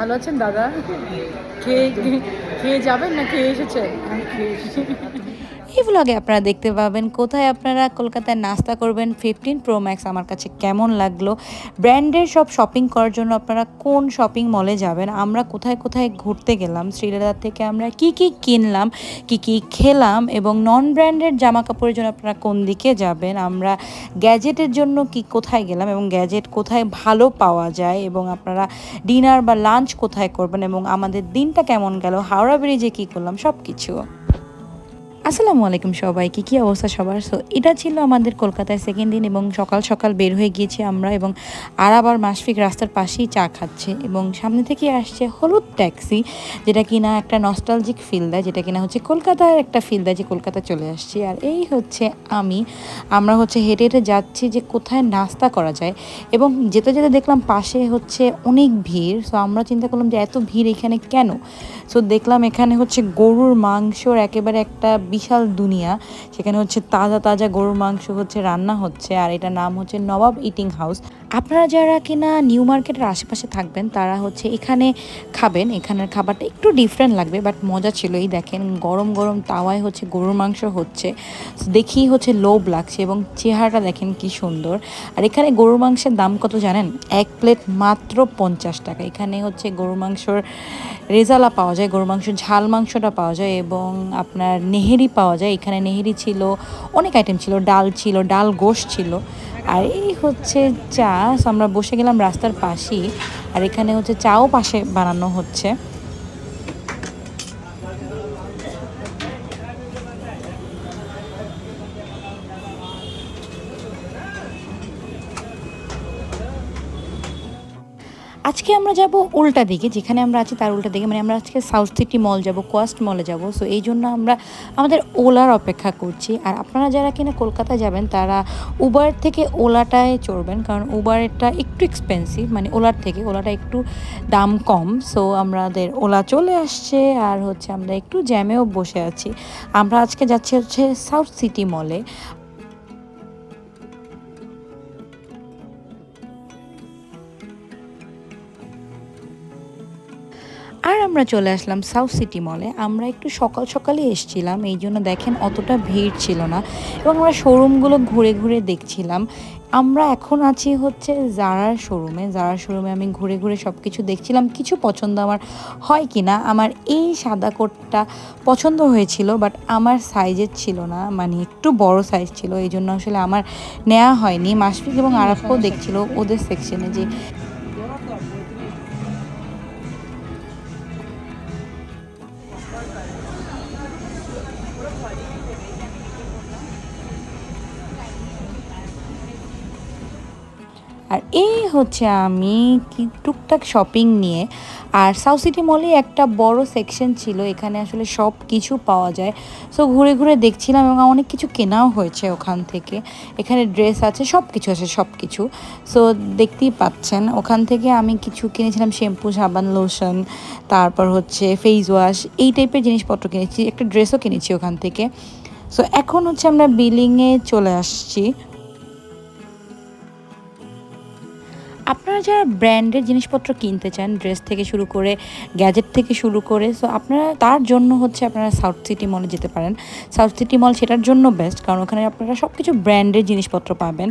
ভালো আছেন দাদা? খেয়ে খেয়ে যাবেন না খেয়ে এসেছেন? খেয়ে এসেছি। এই ভ্লগে আপনারা দেখতে পাবেন কোথায় আপনারা কলকাতায় নাস্তা করবেন ফিফটিন প্রো ম্যাক্স আমার কাছে কেমন লাগল, ব্র্যান্ডের সব শপিং করার জন্য আপনারা কোন শপিং মলে যাবেন, আমরা কোথায় কোথায় ঘুরতে গেলাম, শ্রীলেদার থেকে আমরা কি কি কিনলাম, কি কি খেলাম এবং নন ব্র্যান্ডের জামা কাপড়ের জন্য আপনারা কোন দিকে যাবেন, আমরা গ্যাজেটের জন্য কি কোথায় গেলাম এবং গ্যাজেট কোথায় ভালো পাওয়া যায় এবং আপনারা ডিনার বা লাঞ্চ কোথায় করবেন এবং আমাদের দিনটা কেমন গেল, হাওড়া ব্রিজে কী করলাম সব কিছু আসসালামু আলাইকুম সবাইকে, কী অবস্থা সবার? সো এটা ছিল আমাদের কলকাতায় সেকেন্ড দিন এবং সকাল সকাল বের হয়ে গিয়েছি আমরা এবং আর আবার মাসফিক রাস্তার পাশেই চা খাচ্ছে এবং সামনে থেকে আসছে হলুদ ট্যাক্সি, যেটা কিনা একটা নস্টালজিক ফিল দেয়, যেটা কিনা হচ্ছে কলকাতার একটা ফিল দেয় যে কলকাতা চলে আসছি। আর এই হচ্ছে আমি, আমরা হচ্ছে হেঁটে হেঁটে যাচ্ছি যে কোথায় নাস্তা করা যায় এবং যেতে যেতে দেখলাম পাশে হচ্ছে অনেক ভিড়। সো আমরা চিন্তা করলাম যে এত ভিড় এখানে কেন? সো দেখলাম এখানে হচ্ছে গরুর মাংসর একেবারে একটা বিশাল দুনিয়া। সেখানে হচ্ছে তাজা তাজা গরুর মাংস হচ্ছে, রান্না হচ্ছে, আর এটার নাম হচ্ছে নবাব ইটিং হাউস। আপনারা যারা কিনা নিউ মার্কেটের আশেপাশে থাকবেন, তারা হচ্ছে এখানে খাবেন। এখানের খাবারটা একটু ডিফারেন্ট লাগবে বাট মজা ছিল এই দেখেন, গরম গরম তাওয়ায় হচ্ছে গরুর মাংস হচ্ছে। দেখি হচ্ছে লোভ লাগছে এবং চেহারাটা দেখেন কি সুন্দর। আর এখানে গরুর মাংসের দাম কত জানেন? এক প্লেট মাত্র পঞ্চাশ টাকা। এখানে হচ্ছে গরুর মাংসর রেজালা পাওয়া যায়, গরুর মাংস ঝাল মাংসটা পাওয়া যায় এবং আপনার নেহেরি পাওয়া যায়। এখানে নেহেরি ছিল, অনেক আইটেম ছিল, ডাল ছিল, ডাল গোশ ছিল। আর এই হচ্ছে চা আমরা বসে গেলাম রাস্তার পাশেই, আর এখানে হচ্ছে চাও পাশে বানানো হচ্ছে। আজকে আমরা যাব উল্টা দিকে, যেখানে আমরা আছি তার উল্টা দিকে মানে আমরা আজকে সাউথ সিটি মল যাব কোয়াস্ট মলে যাব। সো এই জন্য আমরা আমাদের ওলার অপেক্ষা করছি। আর আপনারা যারা কিনা কলকাতা যাবেন, তারা উবার থেকে ওলাটায় চড়বেন, কারণ উবারটা একটু এক্সপেন্সিভ মানে ওলার থেকে, ওলাটা একটু দাম কম। সো আমাদের ওলা চলে আসছে, আর হচ্ছে আমরা একটু জ্যামেও বসে আছি। আমরা আজকে যাচ্ছি হচ্ছে সাউথ সিটি মলে আমরা চলে আসলাম সাউথ সিটি মলে আমরা একটু সকাল সকালে এসছিলাম, এই জন্য দেখেন অতটা ভিড় ছিল না। এবং আমরা শোরুমগুলো ঘুরে ঘুরে দেখছিলাম। আমরা এখন আছি হচ্ছে জারার শোরুমে জারার শোরুমে আমি ঘুরে ঘুরে সব কিছু দেখছিলাম। কিছু পছন্দ আমার হয় কি না? আমার এই সাদা কোটটা পছন্দ হয়েছিল বাট আমার সাইজের ছিল না। মানে একটু বড় সাইজ ছিল, এই জন্য আসলে আমার নেওয়া হয়নি। মাসফিক এবং আরাফকেও দেখছিল ওদের সেকশনে যে আর এই হচ্ছে আমি কি টুকটাক শপিং নিয়ে, আর সাউথ সিটি মলে একটা বড় সেকশন ছিল, এখানে আসলে সব কিছু পাওয়া যায়। সো ঘুরে ঘুরে দেখছিলাম এবং অনেক কিছু কেনাও হয়েছে ওখান থেকে। এখানে ড্রেস আছে সব কিছু আছে সব কিছু সো দেখতেই পাচ্ছেন, ওখান থেকে আমি কিছু কিনেছিলাম শ্যাম্পু সাবান লোশন তারপর হচ্ছে ফেস ওয়াশ এই টাইপের জিনিসপত্র কিনেছি, একটা ড্রেসও কিনেছি ওখান থেকে। সো এখন হচ্ছে আমরা বিলিংয়ে চলে আসছি। আপনারা যারা ব্র্যান্ডের জিনিসপত্র কিনতে চান, ড্রেস থেকে শুরু করে, গ্যাজেট থেকে শুরু করে সো আপনারা, তার জন্য হচ্ছে আপনারা সাউথ সিটি মলে যেতে পারেন। সাউথ সিটি মল সেটার জন্য বেস্ট কারণ ওখানে আপনারা সব কিছু ব্র্যান্ডের জিনিসপত্র পাবেন।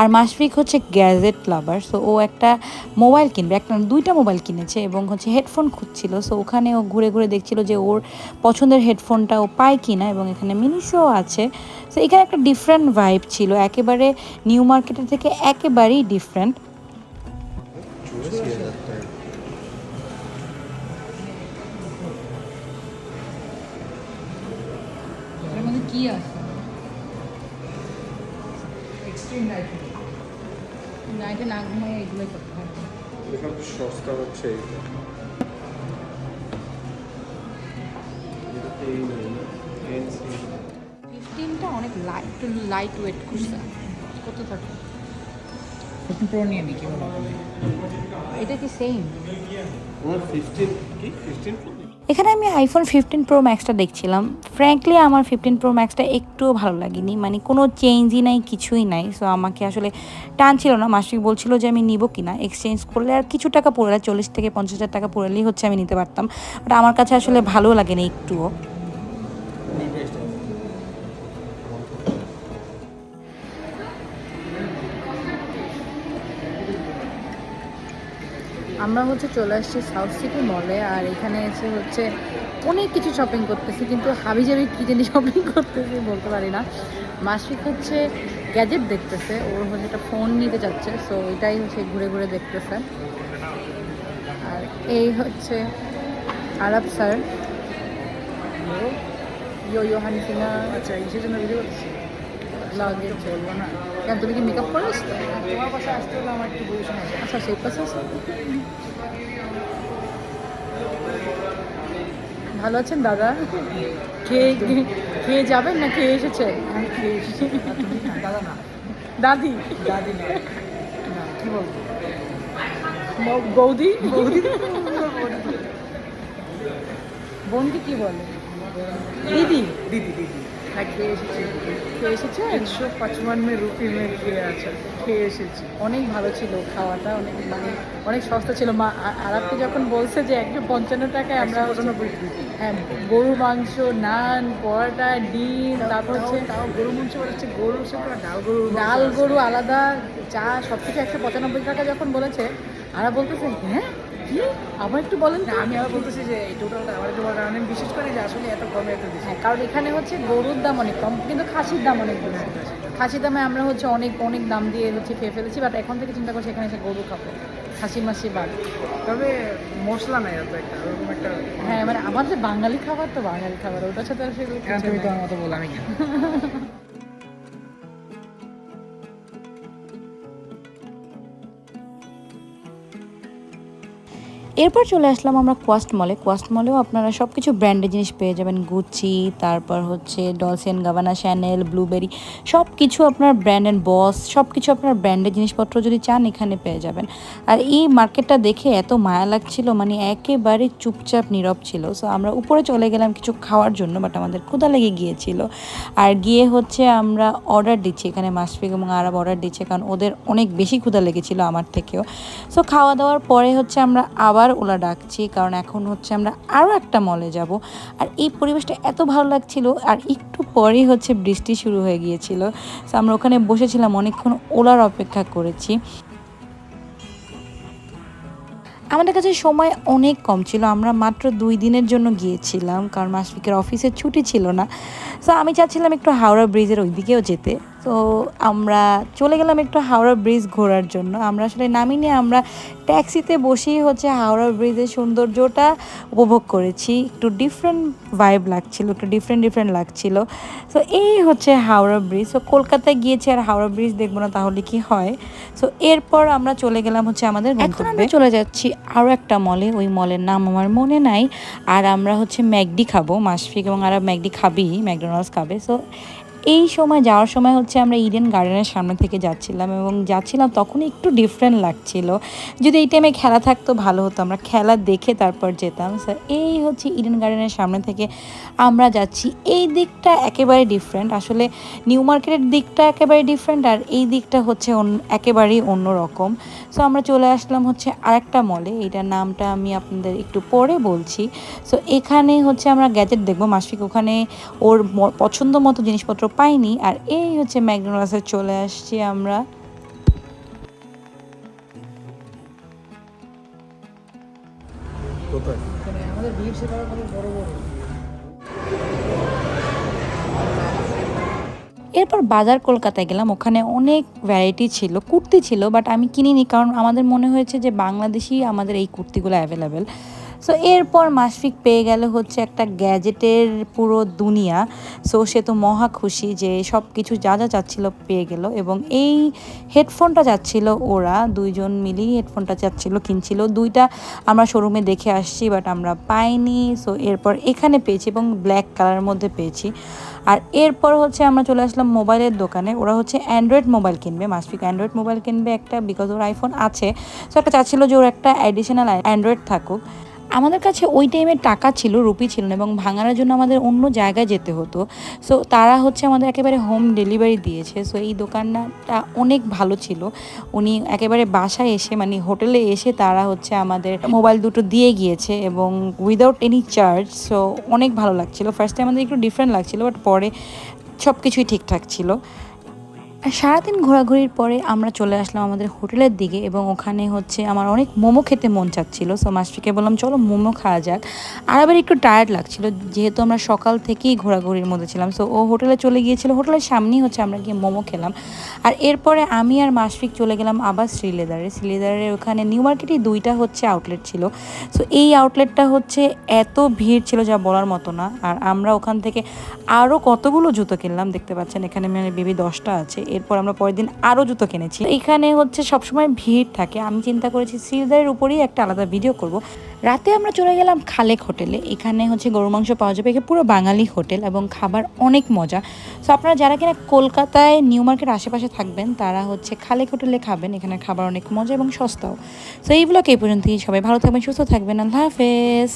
আর মাসফিক হচ্ছে গ্যাজেট লাভার সো ও একটা মোবাইল কিনবে, একটা দুইটা মোবাইল কিনেছে এবং হচ্ছে হেডফোন খুঁজছিল সো ওখানে ও ঘুরে ঘুরে দেখছিল যে ওর পছন্দের হেডফোনটা ও পায় কিনা এবং এখানে মিনিসও আছে। সো এখানে একটা ডিফারেন্ট ভাইব ছিল, একেবারে নিউ মার্কেটের থেকে একেবারেই ডিফারেন্ট কি আছে? এক্সট্রিম নাইট নাইটে না ঘুমাই এগুলোই করতে হবে এখানে তো সস্তা হচ্ছে এইটা ফিফটিনটা অনেক লাইট লাইট ওয়েট করছে কত থাকে? ফিফটিন প্রো নিয়ে নিই কি এটা কি সেম আমার ফিফটিন কি? ফিফটিন এখানে আমি আইফোন ফিফটিন প্রো ম্যাক্সটা দেখছিলাম। ফ্র্যাঙ্কলি আমার ফিফটিন প্রো ম্যাক্সটা একটুও ভালো লাগেনি। মানে কোনো চেঞ্জই নাই, কিছুই নাই। সো আমাকে আসলে টান ছিল না। মাসিক বলছিল যে, আমি নিব কিনা এক্সচেঞ্জ করলে আর কিছু টাকা পড়ে চল্লিশ থেকে পঞ্চাশ হাজার টাকা পড়লেই হচ্ছে আমি নিতে পারতাম। বাট আমার কাছে আসলে ভালো লাগেনি একটুও। আমরা হচ্ছে চলে আসছি সাউথ সিটি মলে আর এখানে এসে হচ্ছে অনেক কিছু শপিং করতেছি, কিন্তু হাবি জাবি কী জিনিস শপিং করতেছি বলতে পারি না। মাসিক হচ্ছে গ্যাজেট দেখতেছে ওর হচ্ছে একটা ফোন নিতে যাচ্ছে সো এটাই হচ্ছে ঘুরে ঘুরে দেখতেছে। আর এই হচ্ছে আরব স্যার ইয়ো ইয়ো হানি সিংহা আচ্ছা এই জন্য ভিডিও না কেন তুমি কি মেকআপ করে আসতে আমার আচ্ছা সেই পাশে আসো। ভালো আছেন দাদা? খেয়ে খেয়ে যাবেন না খেয়ে এসেছে? আমি এসেছি। দাদি দাদি? না। কি বলব? বৌদি? বৌদি বোনকে কি বলে? দিদি? দিদি দিদি। হ্যাঁ খেয়ে এসেছি খেয়ে এসেছে একশো পাঁচপান্ন রুপি মে খেয়ে আছে আচ্ছা, খেয়ে এসেছি। অনেক ভালো ছিল খাওয়াটা অনেক মানে অনেক সস্তা ছিল। মা আর আপনি যখন বলছে যে একশো পঞ্চান্ন টাকায় আমরা হ্যাঁ গরু মাংস নান পরাটা ডিম তারপর হচ্ছে গরু মাংস হচ্ছে গরু ডাল গরু ডাল গরু আলাদা চা সব কিছু একশো পঁচানব্বই টাকা যখন বলেছে আর বলতেছে হ্যাঁ আবার একটু বলেন আমি আবার বলতেছি যে এই টোটালটা আমার একটু বলার আমি বিশেষ করে যে আসলে এত কমে এত বেশি। হ্যাঁ কারণ এখানে হচ্ছে গরুর দাম অনেক কম কিন্তু খাসির দাম অনেক বেশি। খাসির দামে আমরা হচ্ছে অনেক অনেক দাম দিয়ে হচ্ছে খেয়ে ফেলেছি বাট এখন থেকে চিন্তা করছি এখানে এসে গরু খাব। খাসি মাসি বাদ। তবে মশলা নাই এত একটা ওরকম একটা হ্যাঁ মানে আমার যে বাঙালি খাবার তো বাঙালি খাবার ওটার সাথে আসলে তুমি নেই। তোমার মতো বল আমি এরপর চলে আসলাম আমরা কোয়াস্ট মলে কোয়াস্ট মলেও আপনারা সব কিছু ব্র্যান্ডের জিনিস পেয়ে যাবেন। গুচি তারপর হচ্ছে ডলসেন গাভানা শ্যানেল ব্লুবেরি সব কিছু আপনার ব্র্যান্ড অ্যান্ড বস সব কিছু আপনার ব্র্যান্ডের জিনিসপত্র যদি চান এখানে পেয়ে যাবেন। আর এই মার্কেটটা দেখে এত মায়া লাগছিল মানে একেবারে চুপচাপ নীরব ছিল। সো আমরা উপরে চলে গেলাম কিছু খাওয়ার জন্য বাট আমাদের ক্ষুদা লেগে গিয়েছিল। আর গিয়ে হচ্ছে আমরা অর্ডার দিচ্ছি এখানে মাসফিক এবং আরব অর্ডার দিচ্ছে, কারণ ওদের অনেক বেশি ক্ষুদা লেগেছিল আমার থেকেও। সো খাওয়া দাওয়ার পরে হচ্ছে আমরা আবার ওলা ডাকছি, কারণ এখন হচ্ছে আমরা আরও একটা মলে যাব। আর এই পরিবেশটা এত ভালো লাগছিল, আর একটু পরেই হচ্ছে বৃষ্টি শুরু হয়ে গিয়েছিল। সো আমরা ওখানে বসেছিলাম, অনেকক্ষণ ওলার অপেক্ষা করেছি। আমাদের কাছে সময় অনেক কম ছিল, আমরা মাত্র দুই দিনের জন্য গিয়েছিলাম, কারণ মাসফিকের অফিসে ছুটি ছিল না। সো আমি চাচ্ছিলাম একটু হাওড়া ব্রিজের ওই দিকেও যেতে। তো আমরা চলে গেলাম একটু হাওড়া ব্রিজ ঘোরার জন্য। আমরা আসলে নামিনি আমরা ট্যাক্সিতে বসেই হচ্ছে হাওড়া ব্রিজের সৌন্দর্যটা উপভোগ করেছি। একটু ডিফারেন্ট ভাইব লাগছিল একটু ডিফারেন্ট ডিফারেন্ট লাগছিল। তো এই হচ্ছে হাওড়া ব্রিজ। তো কলকাতায় গিয়েছি আর হাওড়া ব্রিজ দেখব না তাহলে কি হয়। সো এরপর আমরা চলে গেলাম হচ্ছে আমাদের এখন আমরা চলে যাচ্ছি আরও একটা মলে ওই মলের নাম আমার মনে নাই। আর আমরা হচ্ছে ম্যাকডি খাব মাসফিক এবং আর ম্যাকডি খাবি ম্যাকডোনাল্ডস খাবে। সো এই সময়, যাওয়ার সময় হচ্ছে আমরা ইডেন গার্ডেনের সামনে থেকে যাচ্ছিলাম এবং যাচ্ছিলাম তখন একটু ডিফারেন্ট লাগছিল। যদি এই টাইমে খেলা থাকতো, ভালো হতো। আমরা খেলা দেখে তারপর যেতাম। স্যার এই হচ্ছে ইডেন গার্ডেনের সামনে থেকে আমরা যাচ্ছি। এই দিকটা একেবারে ডিফারেন্ট আসলে নিউ মার্কেটের দিকটা একেবারে ডিফারেন্ট আর এই দিকটা হচ্ছে একেবারেই অন্য রকম সো আমরা চলে আসলাম হচ্ছে আরেকটা মলে এইটার নামটা আমি আপনাদের একটু পরে বলছি। সো এখানে হচ্ছে আমরা গ্যাজেট দেখব। মাসফিক ওখানে ওর পছন্দ মতো জিনিসপত্র পাইনি আর এই হচ্ছে ম্যাকডোনাল্ডসে চলে আসছি আমরা। এরপর বাজার কলকাতায় গেলাম ওখানে অনেক ভ্যারাইটি ছিল কুর্তি ছিল বাট আমি কিনিনি কারণ আমাদের মনে হয়েছে যে বাংলাদেশি আমাদের এই কুর্তিগুলো অ্যাভেলেবেল সো এরপর মাসফিক পেয়ে গেল হচ্ছে একটা গ্যাজেটের পুরো দুনিয়া। সো সে তো মহা খুশি যে সব কিছু যা যা চাচ্ছিল পেয়ে গেল এবং এই হেডফোনটা যাচ্ছিল ওরা, দুইজন মিলেই হেডফোনটা চাচ্ছিল, কিনছিল। দুইটা আমরা শোরুমে দেখে আসছি বাট আমরা পাইনি। সো এরপর এখানে পেয়েছি এবং ব্ল্যাক কালারের মধ্যে পেয়েছি। আর এরপর হচ্ছে আমরা চলে আসলাম মোবাইলের দোকানে। ওরা হচ্ছে অ্যান্ড্রয়েড মোবাইল কিনবে, মাসফিক অ্যান্ড্রয়েড মোবাইল কিনবে একটা বিকজ ওর আইফোন আছে। সো একটা চাচ্ছিল যে ওর একটা অ্যাডিশনাল অ্যান্ড্রয়েড থাকুক। আমাদের কাছে ওই টাইমে টাকা ছিল, রুপি ছিল না এবং ভাঙানোর জন্য আমাদের অন্য জায়গায় যেতে হতো। সো তারা হচ্ছে আমাদের একেবারে হোম ডেলিভারি দিয়েছে। সো এই দোকানটা অনেক ভালো ছিল। উনি একেবারে বাসায় এসে মানে হোটেলে এসে তারা হচ্ছে আমাদের মোবাইল দুটো দিয়ে গিয়েছে এবং উইদাউট এনি চার্জ সো অনেক ভালো লাগছিল। ফার্স্টে আমাদের একটু ডিফারেন্ট লাগছিল বাট পরে সব কিছুই ঠিকঠাক ছিল। সারাদিন ঘোরাঘুরির পরে আমরা চলে আসলাম আমাদের হোটেলের দিকে এবং ওখানে হচ্ছে আমার অনেক মোমো খেতে মন চাচ্ছিল। সো মাস্টারকে বললাম, চলো মোমো খাওয়া যাক। আর আবার একটু টায়ার্ড লাগছিল, যেহেতু আমরা সকাল থেকেই ঘোরাঘুরির মধ্যে ছিলাম। সো ও হোটেলে চলে গিয়েছিল, হোটেলের সামনেই হচ্ছে আমরা গিয়ে মোমো খেলাম। আর এরপরে আমি আর মাসফিক চলে গেলাম আবার শ্রীলেদারে। শ্রীলেদারের ওখানে নিউ মার্কেটেই দুইটা হচ্ছে আউটলেট ছিল। সো এই আউটলেটটা হচ্ছে এত ভিড় ছিল যা বলার মতো না। আর আমরা ওখান থেকে আরও কতগুলো জুতো কিনলাম, দেখতে পাচ্ছেন, এখানে মানে বেবি দশটা আছে। এরপর আমরা পরের দিন আরও জুতো কিনেছি। এখানে হচ্ছে সবসময় ভিড় থাকে। আমি চিন্তা করেছি শ্রীলেদারের উপরেই একটা আলাদা ভিডিও করব। রাতে আমরা চলে গেলাম খালেক হোটেলে। এখানে হচ্ছে গরু মাংস পাওয়া যাবে। এখানে পুরো বাঙালি হোটেল এবং খাবার অনেক মজা। সো আপনারা যারা কিনা কলকাতায় নিউ মার্কেট আশেপাশে থাকবেন, তারা হচ্ছে খালেক হোটেলে খাবেন। এখানে খাবার অনেক মজা এবং সস্তাও। সো এই এই পর্যন্তই। সবাই ভালো থাকবেন, সুস্থ থাকবেন। আল্লাহ হাফেজ।